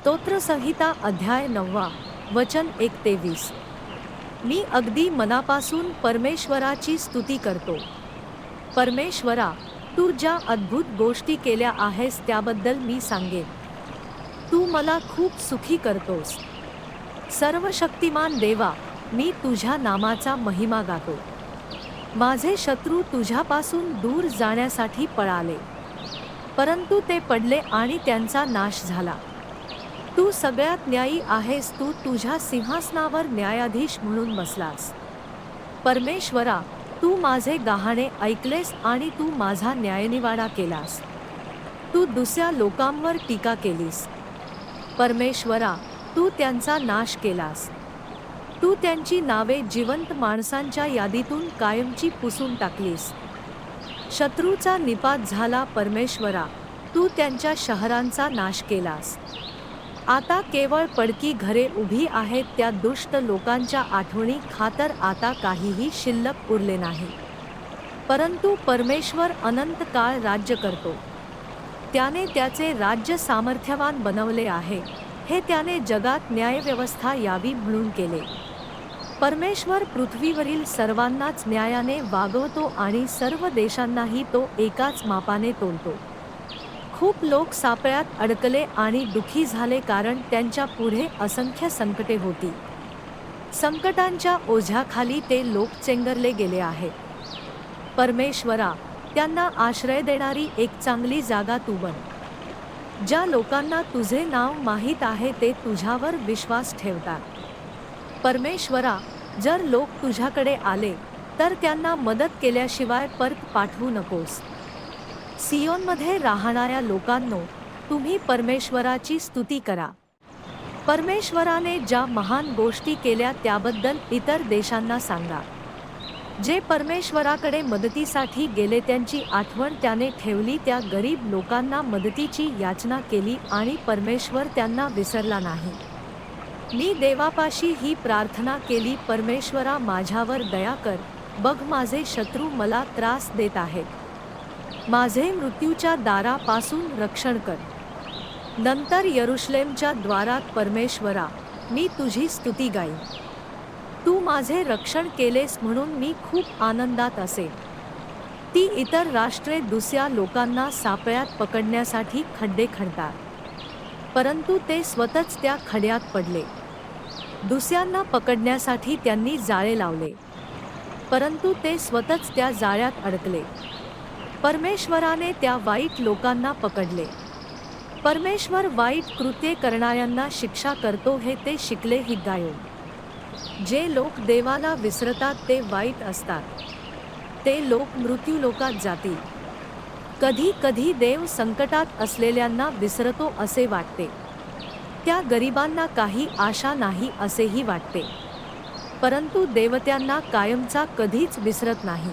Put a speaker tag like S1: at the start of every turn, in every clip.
S1: स्तोत्रसंहिता अध्याय नववा वचन एक तेवीस मी अगदी मनापासून परमेश्वराची स्तुती करतो. परमेश्वरा तू ज्या अद्भुत गोष्टी केल्या आहेस त्याबद्दल मी सांगेन. तू मला खूप सुखी करतोस. सर्व शक्तिमान देवा मी तुझ्या नामाचा महिमा गातो. माझे शत्रू तुझ्यापासून दूर जाण्यासाठी पळाले. परंतु ते पडले आणि त्यांचा नाश झाला. तू सगळ्यात न्यायी आहेस तू तुझ्या सिंहासनावर न्यायाधीश म्हणून बसलास. परमेश्वरा तू माझे गाहाणे ऐकलेस आणि तू माझा न्यायनिवाडा केलास. तू दुसऱ्या लोकांवर टीका केलीस. परमेश्वरा तू त्यांचा नाश केलास. तू त्यांची नावे जिवंत माणसांच्या यादीतून कायमची पुसून टाकलीस. शत्रूचा निपात झाला परमेश्वरा तू त्यांच्या शहरांचा नाश केलास. आता केवळ पडकी घरे उभी आहेत त्या दुष्ट लोकांच्या आठवणी खातर आता काहीही शिल्लक उरले नाही. परंतु परमेश्वर अनंत काळ राज्य करतो. त्याने त्याचे राज्य सामर्थ्यवान बनवले आहे हे त्याने जगात न्यायव्यवस्था यावी म्हणून केले. परमेश्वर पृथ्वीवरील सर्वांनाच न्यायाने वागवतो आणि सर्व देशांनाही तो एकाच मापाने तोलतो. खूप लोक सापळ्यात अडकले आणि दुखी झाले कारण त्यांच्या पुढे असंख्य संकटे होती. संकटांच्या ओझ्याखाली ते लोक चेंगरले गेले आहेत. परमेश्वरा त्यांना आश्रय देणारी एक चांगली जागा तू बन. ज्या लोकांना तुझे नाव माहीत आहे ते तुझ्यावर विश्वास ठेवतात. परमेश्वरा जर लोक तुझ्याकडे आले तर त्यांना मदत केल्याशिवाय परत पाठवू नकोस. सियोनमध्ये राहणाऱ्या लोकांनो तुम्ही परमेश्वराची स्तुती करा. परमेश्वराने ज्या महान गोष्टी केल्या त्याबद्दल इतर देशांना सांगा. जे परमेश्वराकडे मदतीसाठी गेले त्यांची आठवण त्याने ठेवली त्या गरीब लोकांना मदतीची याचना केली आणि परमेश्वर त्यांना विसरला नाही. मी देवापाशी ही प्रार्थना केली परमेश्वरा माझ्यावर दया कर बघ माझे शत्रू मला त्रास देत आहेत. माझे मृत्यूच्या दारापासून रक्षण कर. नंतर यरुश्लेमच्या द्वारात परमेश्वरा मी तुझी स्तुती गाईन. तू माझे रक्षण केलेस म्हणून मी खूप आनंदात असे. ती इतर राष्ट्रे दुसऱ्या लोकांना सापळ्यात पकडण्यासाठी खड्डे खणतात. परंतु ते स्वतःच त्या खड्यात पडले. दुसऱ्यांना पकडण्यासाठी त्यांनी जाळे लावले. परंतु ते स्वतःच त्या जाळ्यात अडकले. परमेश्वराने त्या वाईट लोकांना पकडले. परमेश्वर वाईट कृत्ये करणाऱ्यांना शिक्षा करतो हे ते शिकले ही गायो. जे लोक देवाला विसरतात ते वाईट असतात. ते लोक मृत्यूलोकात जातील. कधी कधी देव संकटात असलेल्यांना विसरतो असे वाटते. त्या गरिबांना काही आशा नाही असेही वाटते. परंतु देवत्यांना कायमचा कधीच विसरत नाही.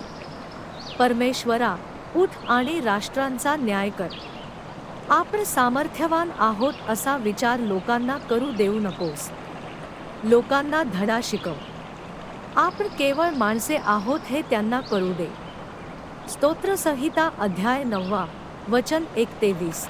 S1: परमेश्वरा उठ आणि राष्ट्रांचा न्याय कर. आपण सामर्थ्यवान आहोत असा विचार लोकांना करू देऊ नकोस. लोकांना धडा शिकव. आपण केवळ माणसे आहोत हे त्यांना कळू दे. स्तोत्रसंहिता अध्याय नववा वचन एक तेवीस